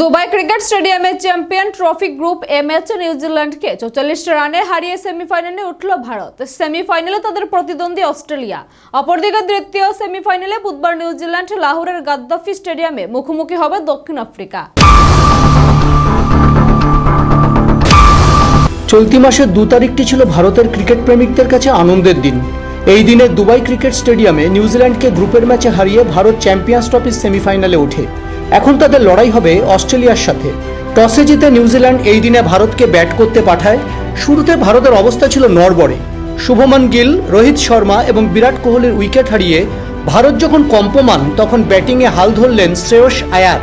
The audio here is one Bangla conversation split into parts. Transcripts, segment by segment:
দুবাই ক্রিকেট স্টেডিয়ামে চ্যাম্পিয়ন ট্রফি গ্রুপ এ ম্যাচে নিউজিল্যান্ডকে চৌচল্লিশ রানে হারিয়ে সেমিফাইনালে উঠল ভারত। সেমিফাইনালে তাদের প্রতিদ্বন্দ্বী অস্ট্রেলিয়া। অপরদিকে তৃতীয় সেমিফাইনালে বুধবার নিউজিল্যান্ড লাহোরের গাদ্দাফি স্টেডিয়ামে মুখোমুখি হবে দক্ষিণ আফ্রিকা। চলতি মাসের দু তারিখটি ছিল ভারতের ক্রিকেট প্রেমিকদের কাছে আনন্দের দিন। এই দিনে দুবাই ক্রিকেট স্টেডিয়ামে নিউজিল্যান্ডকে গ্রুপের ম্যাচে হারিয়ে ভারত চ্যাম্পিয়ন্স ট্রফির সেমিফাইনালে ওঠে। এখন তাদের লড়াই হবে অস্ট্রেলিয়ার সাথে। টসে জিতে নিউজিল্যান্ড এই দিনে ভারতকে ব্যাট করতে পাঠায়। শুরুতে ভারতের অবস্থা ছিল নড়বড়ে। শুভমান গিল, রোহিত শর্মা এবং বিরাট কোহলির উইকেট হারিয়ে ভারত যখন কম্পমান, তখন ব্যাটিংয়ে হাল ধরলেন শ্রেয়স আয়ার।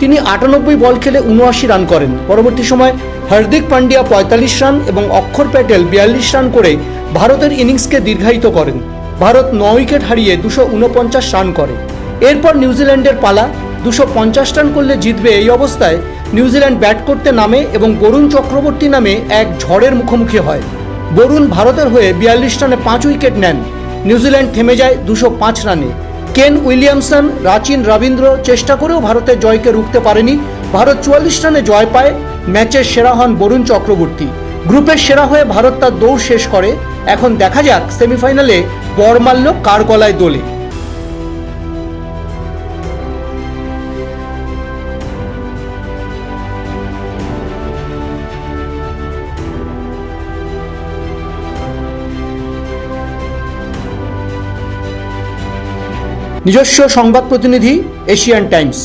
তিনি আটানব্বই বল খেলে উনআশি রান করেন। পরবর্তী সময় হার্দিক পান্ডিয়া পঁয়তাল্লিশ রান এবং অক্ষর প্যাটেল বিয়াল্লিশ রান করে ভারতের ইনিংসকে দীর্ঘায়িত করেন। ভারত ন উইকেট হারিয়ে দুশো উনপঞ্চাশ রান করে। এরপর নিউজিল্যান্ডের পালা দুশো পঞ্চাশ রান করলে জিতবে এই অবস্থায় নিউজিল্যান্ড ব্যাট করতে নামে এবং বরুণ চক্রবর্তী নামে এক ঝড়ের মুখোমুখি হয়। বরুণ ভারতের হয়ে বিয়াল্লিশ রানে পাঁচ উইকেট নেন। নিউজিল্যান্ড থেমে যায় দুশো পাঁচ রানে। কেন উইলিয়ামসন, রাচিন রবীন্দ্র চেষ্টা করেও ভারতের জয়কে রুখতে পারেনি। ভারত চুয়াল্লিশ রানে জয় পায় ম্যাচের সেরা হন বরুণ চক্রবর্তী। গ্রুপের সেরা হয়ে ভারত তার দৌড় শেষ করে। এখন দেখা যাক সেমিফাইনালে বরমাল্য কার গলায় দোলে। নিজস্ব সংবাদ প্রতিনিধি এশিয়ান টাইমস।